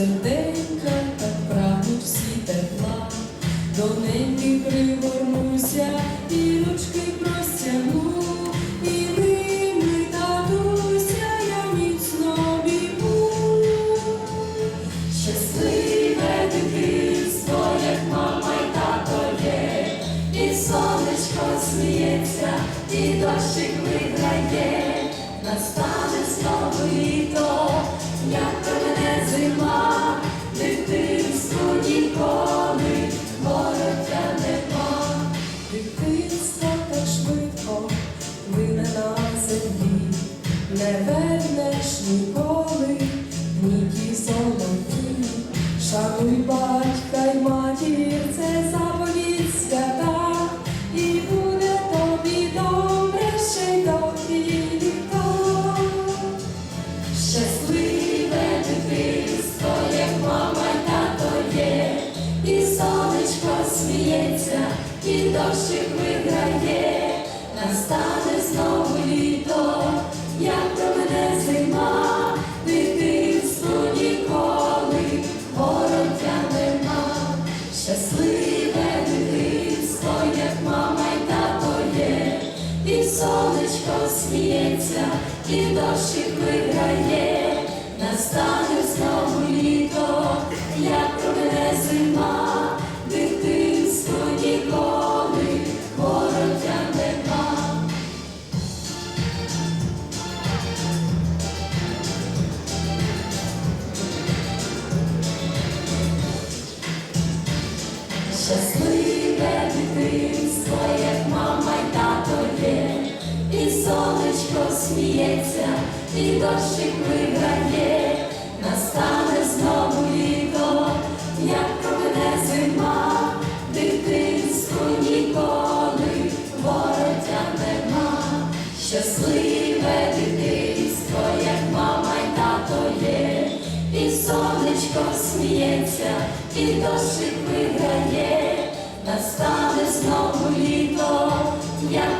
серденька, так прагнуть всі тепла, до неньки пригорнуся і ручки простягну, і ними татуся, я міцно бігу. Щасливе дитинство, як мама й тато є, і сонечко сміється, і дощик виграє, не вернеш ніколи, ні ті золоті. Шануй батька й матір, це заповідь свята, і буде тобі добре ще й довгі літа. Щасливе дитинство, мама й тато є, і сонечко сміється, і дощик виграє, сонечко сміється, і дощик виграє, настане знову літо, як мене зима, дитинство ніколи вороття нема. Щасливе дитинство, як мама сонечко сміється, і дощик виграє, настане знову літо, як пропаде зима, дитинство ніколи воротя нема, щасливе дитинство, як мама й тато є, і сонечко сміється, і дощик виграє, настане знову літо. як